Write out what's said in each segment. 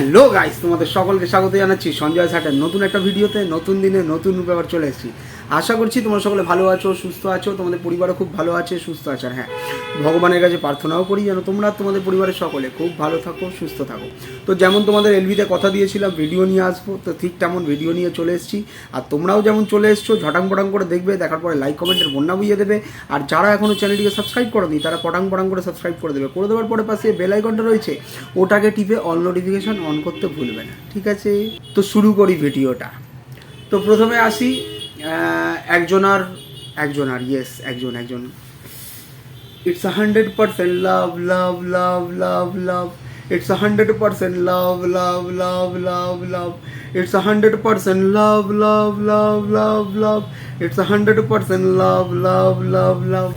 Hello guys, তোমাদের সকলকে স্বাগত জানাচ্ছি সঞ্জয় সাটের নতুন একটা ভিডিওতে, নতুন দিনে নতুন ব্যাপার চলে এসেছি। আশা করছি তোমরা সকলে ভালো আছো, সুস্থ আছো, তোমাদের পরিবারও খুব ভালো আছে, সুস্থ আছে। আর হ্যাঁ ভগবানের কাছে প্রার্থনাও করি যেন তোমরা তোমাদের পরিবারের সকলে খুব ভালো থাকো, সুস্থ থাকো। তো যেমন তোমাদের এলবিতে কথা দিয়েছিলাম ভিডিও নিয়ে আসব, তো ঠিক তেমন ভিডিও নিয়ে চলে এসেছি। আর তোমরাও যেমন চলে এসছো, ঝটাং পটাং করে দেখবে, দেখার পরে লাইক কমেন্টের বন্যা বুঝিয়ে দেবে। আর যারা এখনও চ্যানেলটিকে সাবস্ক্রাইব করেনি, তারা পটাং পটাং করে সাবস্ক্রাইব করে দেবে। করে দেওয়ার পরে পাশে বেল আইকনটা রয়েছে, ওটাকে টিপে অল নোটিফিকেশন অন করতে ভুলবে না, ঠিক আছে? তো শুরু করি ভিডিওটা তো প্রথমে আসি একজনার একজনার ইয়েস একজন একজন it's hundred percent love love love love love it's hundred percent love love love love love it's hundred percent love love love love love it's hundred percent love love love love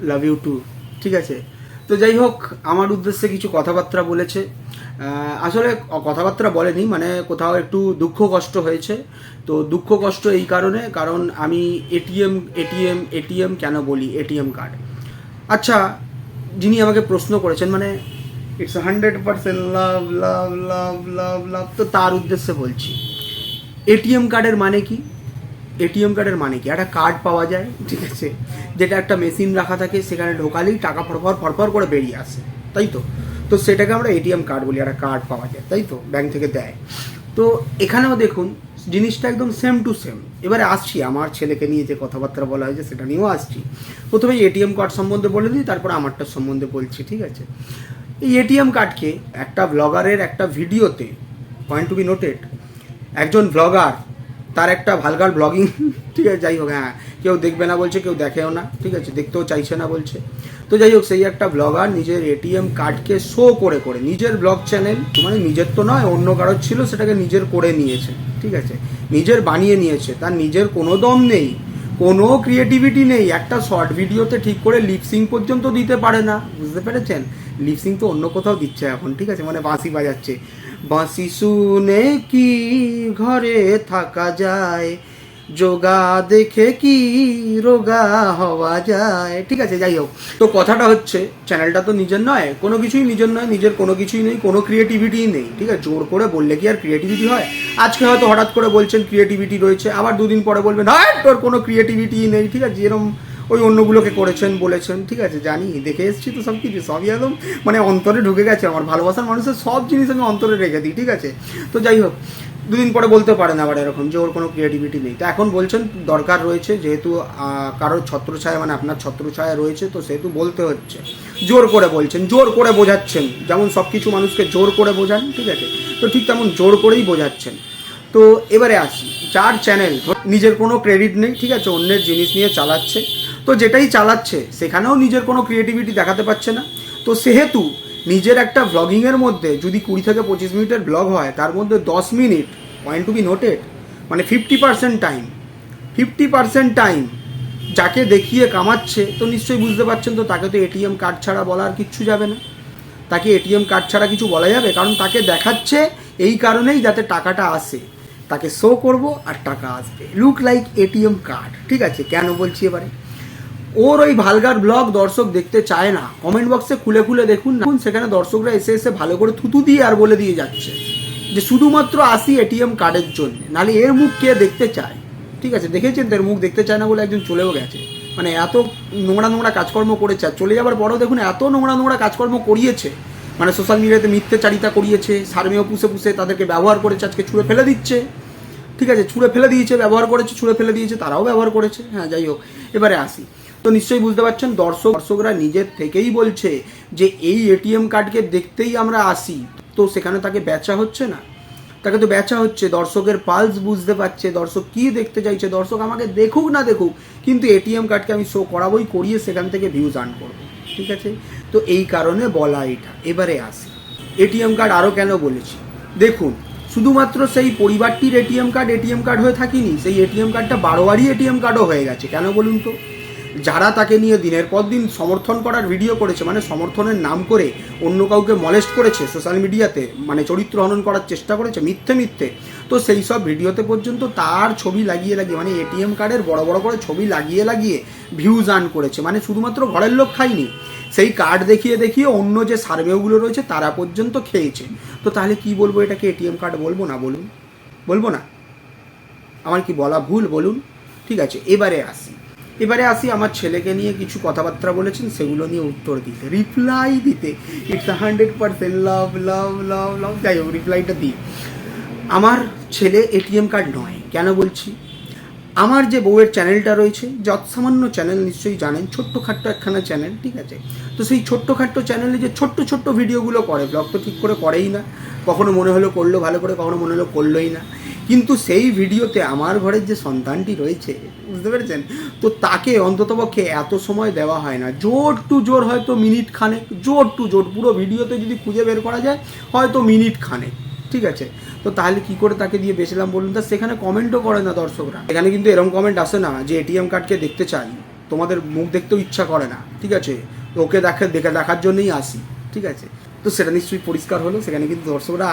love you too ঠিক আছে তো যাই হোক আমার উদ্দেশ্যে কিছু কথাবার্তা বলেছে আসলে কথাবার্তা বলেনি মানে কোথাও একটু দুঃখ কষ্ট হয়েছে। তো দুঃখ কষ্ট এই কারণে কারণ আমি এটিএম এটিএম এটিএম কেন বলি? এটিএম কার্ড আচ্ছা যিনি আমাকে প্রশ্ন করেছেন মানে it's hundred percent love love love love love তো তার উদ্দেশ্যে বলছি এটিএম কার্ডের মানে কি? এটিএম কার্ডের মানে কি? একটা কার্ড পাওয়া যায় ঠিক আছে? যেটা একটা মেশিন রাখা থাকে সেখানে ঢোকালেই টাকা ফরফর ফরফর করে বেরিয়ে আসে তাই তো? তো সেটাকে আমরা এটিএম কার্ড বলি একটা কার্ড পাওয়া যায়, তাই তো? ব্যাংক থেকে দেয়। তো এখানেও দেখুন, জিনিসটা একদম সেম টু সেম এবারে আসছি, আমার ছেলেকে নিয়ে যে কথাবার্তা বলা হয়েছে, সেটা নিয়েও আসছি। প্রথমে এটিএম কার্ড সম্বন্ধে বলে দিই, তারপর আমারটা সম্বন্ধে বলছি, ঠিক আছে? এই এটিএম কার্ডকে একটা ব্লগারের একটা ভিডিওতে পয়েন্ট টু বি নোটেড একজন ব্লগার তার একটা ভালগার ব্লগিং ঠিক আছে, যাই হোক হ্যাঁ। কেউ দেখবে না বলছে, কেউ দেখেও না, ঠিক আছে, দেখতেও চাইছে না বলছে। তো যাই হোক, সেই একটা ব্লগার নিজের এটিএম কার্ডকে শো করে করে, নিজের ব্লগ চ্যানেল মানে নিজের তো নয়, অন্য কারোর ছিল, সেটাকে নিজের করে নিয়েছে, ঠিক আছে, নিজের বানিয়ে নিয়েছে, তার নিজের কোনো দম নেই, কোনো ক্রিয়েটিভিটি নেই, একটা শর্ট ভিডিওতে ঠিক করে লিপসিং পর্যন্ত দিতে পারে না, বুঝতে পেরেছেন? লিপসিং তো অন্য কোথাও দিচ্ছে এখন, ঠিক আছে মানে বাঁশি বাজাচ্ছে। বাঁশি শুনে কি ঘরে থাকা যায়? যোগা দেখে কি রোগা হওয়া যায়? ঠিক আছে, যাই হোক। তো কথাটা হচ্ছে চ্যানেলটা তো নিজের নয়, কোনো কিছুই নিজের নয়, নিজের কোনো কিছুই নেই, কোনো ক্রিয়েটিভিটি নেই, ঠিক আছে? জোর করে বললে কি আর ক্রিয়েটিভিটি হয়? আজকে হয়তো হঠাৎ করে বলছেন ক্রিয়েটিভিটি রয়েছে, আবার দুদিন পরে বলবেন হ্যাঁ তোর কোনো ক্রিয়েটিভিটি নেই। ঠিক আছে যেরকম ওই অন্যগুলোকে করেছেন, বলেছেন, ঠিক আছে? জানি, দেখে এসেছি তো সব কিছু, সবই একদম মানে অন্তরে ঢুকে গেছে আমার, ভালোবাসার মানুষের সব জিনিস আমি অন্তরে রেখে দিই, ঠিক আছে? তো যাই হোক দুদিন পরে বলতে পারেন আবার এরকম যে ওর কোনো ক্রিয়েটিভিটি নেই। তো এখন বলছেন দরকার রয়েছে যেহেতু কারোর ছত্রছায়া মানে আপনার ছত্রছায়া রয়েছে, তো সেহেতু বলতে হচ্ছে। জোর করে বলছেন, জোর করে বোঝাচ্ছেন। যেমন সব কিছু মানুষকে জোর করে বোঝান, ঠিক আছে? তো ঠিক তেমন জোর করেই বোঝাচ্ছেন। তো এবারে আসি, যার চ্যানেল নিজের কোনো ক্রেডিট নেই, ঠিক আছে? অন্যের জিনিস নিয়ে চালাচ্ছে। তো যেটাই চালাচ্ছে, সেখানেও নিজের কোনো ক্রিয়েটিভিটি দেখাতে পারছে না। তো সেহেতু নিজের একটা ব্লগিংয়ের মধ্যে যদি কুড়ি থেকে পঁচিশ মিনিটের ব্লগ হয়, তার মধ্যে দশ minute point to be noted মানে fifty percent time fifty percent time যাকে দেখিয়ে কামাচ্ছে, তো নিশ্চয়ই বুঝতে পারছেন তো, তাকে তো এটিএম কার্ড ছাড়া বলার কিচ্ছু যাবে না। তাকে এটিএম কার্ড ছাড়া কিছু বলা যাবে, কারণ তাকে দেখাচ্ছে এই কারণেই যাতে টাকাটা আসে। তাকে শো করব আর টাকা আসবে। লুক লাইক এটিএম কার্ড ঠিক আছে? কেন বলছি এবারে? ওর ওই ভালগার ব্লগ দর্শক দেখতে চায় না। কমেন্ট বক্সে খুলে খুলে দেখুন না। সেখানে দর্শকরা এসে এসে ভালো করে থুতু দিয়ে আর বলে দিয়ে যাচ্ছে। যে শুধুমাত্র আসি এটিএম কার্ডের জন্য। নাহলে এর মুখ কে দেখতে চায়? ঠিক আছে, দেখেছেন তার মুখ দেখতে চায় না বলে একজন চলেও গেছে। মানে এত নোংরা নোংরা কাজকর্ম করেছে। চলে যাবার পরেও দেখুন এত নোংরা নোংরা কাজকর্ম করিয়েছে। মানে সোশ্যাল মিডিয়াতে মিথ্যাচারিতা করিয়েছে। সার্মেয় পুষে পুষে তাদেরকে ব্যবহার করেছে, আজকে ছুঁড়ে ফেলে দিচ্ছে। ঠিক আছে, ছুঁড়ে ফেলে দিয়েছে, ব্যবহার করেছে, ছুঁড়ে ফেলে দিয়েছে, তারাও ব্যবহার করেছে। হ্যাঁ যাই হোক, এবারে আসি। তো নিশ্চয়ই বুঝতে পারছেন, দর্শক, দর্শকরা নিজের থেকেই বলছে যে এই এটিএম কার্ডকে দেখতেই আমরা আসি। তো সেখানে তাকে বেচা হচ্ছে না। তাকে তো বেচা হচ্ছে, দর্শকের পালস বুঝতে পারছে, দর্শক কি দেখতে চাইছে, দর্শক আমাকে দেখুক না দেখুক, কিন্তু এটিএম কার্ডকে আমি শো করাবই, করিয়ে সেখান থেকে ভিউজ আর্ন করব, ঠিক আছে? তো এই কারণে বলা এটা। এবারে আসি। এটিএম কার্ড আরও কেন বলেছি? দেখুন, শুধুমাত্র সেই পরিবারটির এটিএম কার্ড এটিএম কার্ড হয়ে থাকিনি, সেই এটিএম কার্ডটা বারোয়ারই এটিএম কার্ডও হয়ে গেছে। কেন বলুন তো? যারা তাকে নিয়ে দিনের পর দিন সমর্থন করার ভিডিও করেছে মানে সমর্থনের নাম করে অন্য কাউকে মলেস্ট করেছে সোশ্যাল মিডিয়াতে মানে চরিত্র হনন করার চেষ্টা করেছে মিথ্যে মিথ্যে, তো সেই সব ভিডিওতে পর্যন্ত তার ছবি লাগিয়ে লাগিয়ে মানে এটিএম কার্ডের বড় বড় করে ছবি লাগিয়ে লাগিয়ে ভিউজ আর্ন করেছে মানে শুধুমাত্র ঘরের লোক খায়নি, সেই কার্ড দেখিয়ে দেখিয়ে অন্য যে সার্ভেগুলো রয়েছে তারা পর্যন্ত খেয়েছে, তো তাহলে কি বলব এটাকে এটিএম কার্ড বলব না বলুন? বলব না? আমার কি বলা ভুল? বলুন, ঠিক আছে, এবারে আসি। এবারে আসি আমার ছেলেকে নিয়ে কিছু কথাবার্তা বলেছেন, সেগুলো নিয়ে উত্তর দিতে। রিপ্লাই দিতে। It's hundred percent love love love love যাই হোক রিপ্লাইটা দিই। আমার ছেলে এটিএম কার্ড নয়। কেন বলছি? আমার যে বউয়ের চ্যানেলটা রয়েছে, যৎসামান্য চ্যানেল নিশ্চয়ই জানেন, ছোট্টখাট্ট একখানা চ্যানেল, ঠিক আছে? তো সেই ছোট্টখাট্ট চ্যানেলে যে ছোট্ট ছোট্ট ভিডিওগুলো করে ব্লগ তো ঠিক করে করেই না। কখনো মনে হলো করল ভালো করে, কখনো মনে হলো করলোই না। কিন্তু সেই ভিডিওতে আমার ঘরের যে সন্তানটি রয়েছে, বুঝতে পেরেছেন? তো তাকে অন্ততপক্ষে এত সময় দেওয়া হয় না। জোর টু জোর হয়তো মিনিট খানেক, জোর টু জোর, পুরো ভিডিওতে যদি খুঁজে বের করা যায়, হয়তো মিনিট খানেক। ঠিক আছে। তো তাহলে কি করে তাকে দিয়ে বেচলাম বলুন তা? সেখানে কমেন্টও করে না দর্শকরা। এখানে কিন্তু এরকম কমেন্ট আসে না যে এটিএম কার্ডকে দেখতে চাই। তোমাদের মুখ দেখতেও ইচ্ছা করে না। ঠিক আছে? ওকে দেখে দেখে, দেখার জন্যই আসি। ঠিক আছে? তো সেটা নিশ্চয়ই পরিষ্কার হলো, সেখানে কিন্তু দর্শকরা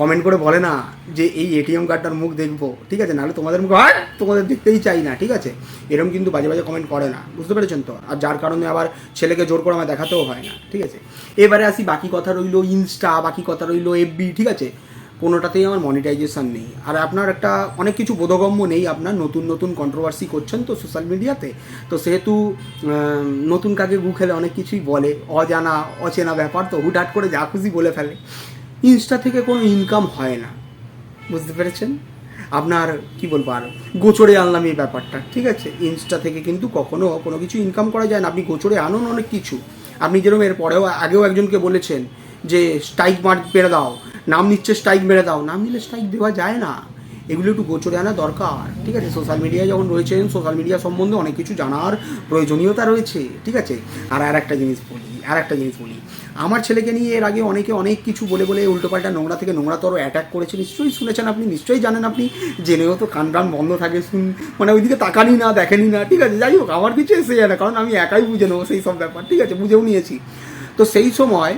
কমেন্ট করে বলে না যে এই এটিএম কার্ডটার মুখ দেখব, ঠিক আছে? নাহলে তোমাদের মুখে হয়, তোমাদের দেখতেই চাই না, ঠিক আছে? এরকম কিন্তু বাজে বাজে কমেন্ট করে না, বুঝতে পেরেছেন তো? আর যার কারণে আবার ছেলেকে জোর করে আমার দেখাতেও হয় না, ঠিক আছে? এবারে আসি, বাকি কথা রইল ইনস্টা বাকি কথা রইল এফবি ঠিক আছে? কোনোটাতেই আমার মনিটাইজেশন নেই। আর আপনার একটা অনেক কিছু বোধগম্য নেই, আপনার নতুন নতুন কন্ট্রোভার্সি করছেন তো সোশ্যাল মিডিয়াতে তো সেহেতু নতুন কাকে গু খেলে অনেক কিছুই বলে, অজানা, অচেনা ব্যাপার তো হুটহাট করে যা খুশি বলে ফেলে। ইনস্টা থেকে কোনো ইনকাম হয় না। বুঝতে পেরেছেন? আপনার, কি বলব আর, গোচরে আনলাম এই ব্যাপারটা, ঠিক আছে? ইনস্টা থেকে কিন্তু কখনো কোনো কিছু ইনকাম করা যায় না। আপনি গোচরে আনুন অনেক কিছু। আপনি যেরকম এর পরেও আগেও একজনকে বলেছেন যে স্ট্রাইক মার্ক মেরে দাও। নাম নিচ্ছে স্ট্রাইক মেরে দাও। নাম নিলে স্ট্রাইক দেওয়া যায় না। এগুলো একটু গোচরে আনা দরকার, ঠিক আছে? সোশ্যাল মিডিয়ায় যখন রয়েছেন সোশ্যাল মিডিয়া সম্বন্ধে অনেক কিছু জানার প্রয়োজনীয়তা রয়েছে, ঠিক আছে? আর আর একটা জিনিস বলি, আর একটা জিনিস বলি। আমার ছেলেকে নিয়ে এর আগে অনেকে অনেক কিছু বলে বলে উল্টোপাল্টা নোংরা থেকে নোংরাতর অ্যাটাক করেছে। নিশ্চয়ই শুনেছেন আপনি, নিশ্চয়ই জানেন আপনি। জেনেও তো কান টান বন্ধ থাকে শুন মানে ওইদিকে তাকানি না, দেখেনি না, ঠিক আছে? যাই হোক, আমার কিছু এসে যায় না, কারণ আমি একাই বুঝে নেব সেই সব ব্যাপার, ঠিক আছে? বুঝেও নিয়েছি। তো সেই সময়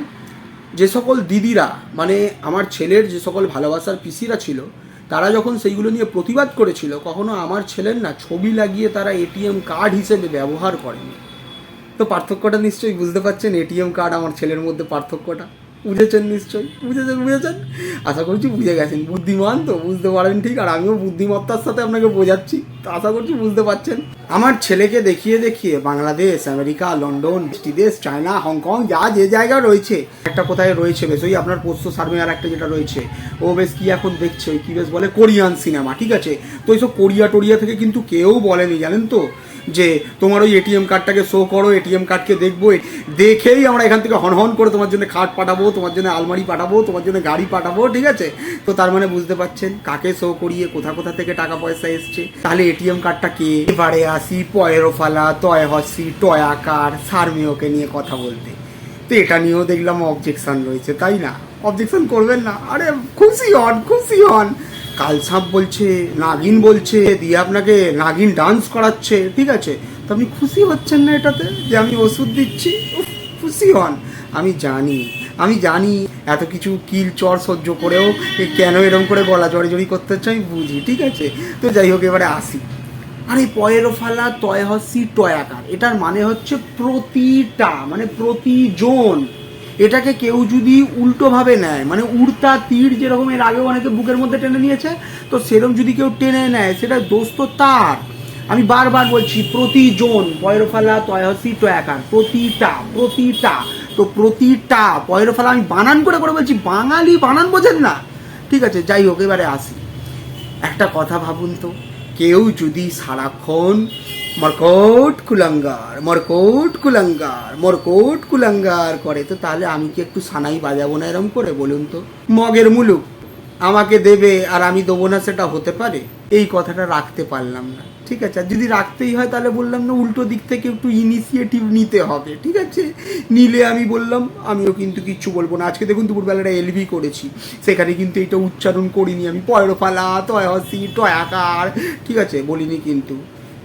যে সকল দিদিরা মানে আমার ছেলের যে সকল ভালোবাসার পিসিরা ছিল, তারা যখন সেইগুলো নিয়ে প্রতিবাদ করেছিল, কখনো আমার ছেলের না, ছবি লাগিয়ে তারা এটিএম কার্ড হিসেবে ব্যবহার করেনি। তো পার্থক্যটা নিশ্চয়ই বুঝতে পারছেন, এটিএম কার্ড আমার ছেলের মধ্যে পার্থক্যটা? বুঝেছেন নিশ্চয়ই? বুঝেছেন বুঝেছেন? আশা করছি বুঝে গেছেন। বুদ্ধিমান তো, বুঝতে পারেন ঠিক, আর আমিও বুদ্ধিমত্তার সাথে আপনাকে বোঝাচ্ছি। তো আশা করছি বুঝতে পারছেন। আমার ছেলেকে দেখিয়ে দেখিয়ে বাংলাদেশ, আমেরিকা, লন্ডন দেশ চায়না, হংকং, যা যে জায়গা রয়েছে, একটা কোথায় রয়েছে বেশ, ওই আপনার পোস্ত সার্ভে আর একটা যেটা রয়েছে, ও বেশ কি এখন দেখছে, ওই কি বেশ বলে, কোরিয়ান সিনেমা, ঠিক আছে? তো এইসব কোরিয়া টোরিয়া থেকে কিন্তু কেউ বলেনি, জানেন তো? যে তোমার ওই এটিএম কার্ডটাকে শো করো এটিএম কার্ডকে দেখব, দেখেই আমরা এখান থেকে হন হন করে তোমার জন্য খাট পাঠাবো, তোমার জন্য আলমারি পাঠাবো, তোমার জন্য গাড়ি পাঠাবো, ঠিক আছে? তো তার মানে বুঝতে পারছেন কাকে শো করিয়ে, কোথা কোথা থেকে টাকা পয়সা এসছে। তাহলে এটিএম কার্ডটা কে? এবারে আসি পয়েরোফালা তয় হসি টয়াকার সারমেয়কে নিয়ে কথা বলতে। তো এটা নিয়েও দেখলাম অবজেকশন রয়েছে, তাই না? অবজেকশন করবেন না। আরে খুশি হন খুশি হন। কালসাপ বলছে, নাগিন বলছে, দিয়ে আপনাকে নাগিন ডান্স করাচ্ছে, ঠিক আছে? তো আপনি খুশি হচ্ছেন না এটাতে যে আমি ওষুধ দিচ্ছি? খুশি হন। আমি জানি আমি জানি, এত কিছু কিল চর সহ্য করেও কেন এরকম করে গলা জড়ি করতে হচ্ছে আমি বুঝি, ঠিক আছে? তো যাই হোক, এবারে আসি। আরে তয় হসি, টয়াকার। এটার মানে হচ্ছে প্রতিটা মানে প্রতিজন। এটাকে কেউ যদি উল্টোভাবে নেয় মানে উড়তা তীর যেরকম এর আগেও অনেকে বুকের মধ্যে টেনে নিয়েছে, তো সেরকম যদি কেউ টেনে নেয়, সেটা দোষ তো তার। আমি বারবার বলছি, প্রতিজন, পয়রোফালা, তয়সি, টয়াকার, প্রতিটা প্রতিটা, তো প্রতিটা পয়রোফালা আমি বানান করে করে বলছি, বাঙালি বানান বোঝেন না। ঠিক আছে, যাই হোক, এবারে আসি। একটা কথা ভাবুন তো, কেউ যদি সারাক্ষণ মরকট কুলাঙ্গার মরকট কুলাঙ্গার মরকট কুলাঙ্গার করে। তো তাহলে আমি কি একটু সানাই বাজাবো না এরম করে বলুন তো? মগের মুলুক আমাকে দেবে আর আমি দেবো না সেটা হতে পারে? এই কথাটা রাখতে পারলাম না। ঠিক আছে, আর যদি রাখতেই হয় তাহলে বললাম না, উল্টো দিক থেকে একটু ইনিশিয়েটিভ নিতে হবে, ঠিক আছে? নিলে আমি বললাম, আমিও কিন্তু কিচ্ছু বলব না। আজকে দেখুন দুপুরবেলাটা এলবি করেছি। সেখানে কিন্তু এটা উচ্চারণ করিনি আমি। পয়রোফালা, তয়সি, টয়াকার, ঠিক আছে? বলিনি কিন্তু।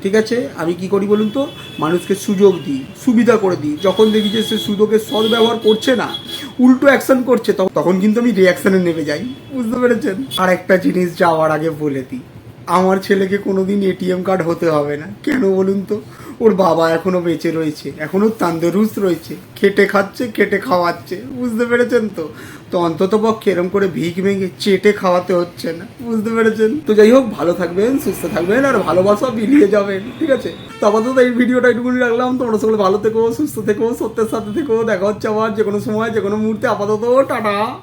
ঠিক আছে? আমি কি করি বলুন তো? মানুষকে সুযোগ দিই, সুবিধা করে দিই। যখন দেখি যে সে সুযোগের সদ্ব্যবহার করছে না, উল্টো অ্যাকশন করছে তখন- কিন্তু আমি রিয়াকশানে নেমে যাই। বুঝতে পেরেছেন? আর একটা জিনিস যাওয়ার আগে বলে দিই। আমার ছেলেকে কোনোদিন এটিএম কার্ড হতে হবে না। কেন বলুন তো? ওর বাবা এখনও বেঁচে রয়েছে, এখনও তান্দরুস্ত রয়েছে, খেটে খাচ্ছে, খেটে খাওয়াচ্ছে, বুঝতে পেরেছেন তো? তো অন্তত পক্ষে এরম করে ভিক ভেঙে চেটে খাওয়াতে হচ্ছে না, বুঝতে পেরেছেন? তো যাই হোক, ভালো থাকবেন, সুস্থ থাকবেন, আর ভালোবাসা বিলিয়ে যাবেন, ঠিক আছে? তো আপাতত এই ভিডিওটা একটুকুনি রাখলাম, তোমরা সকলে ভালো থেকো, সুস্থ থেকো, সত্যের সাথে থেকো, দেখা হচ্ছে আবার যে কোনো সময় যে কোনো মুহূর্তে, আপাতত টাটা।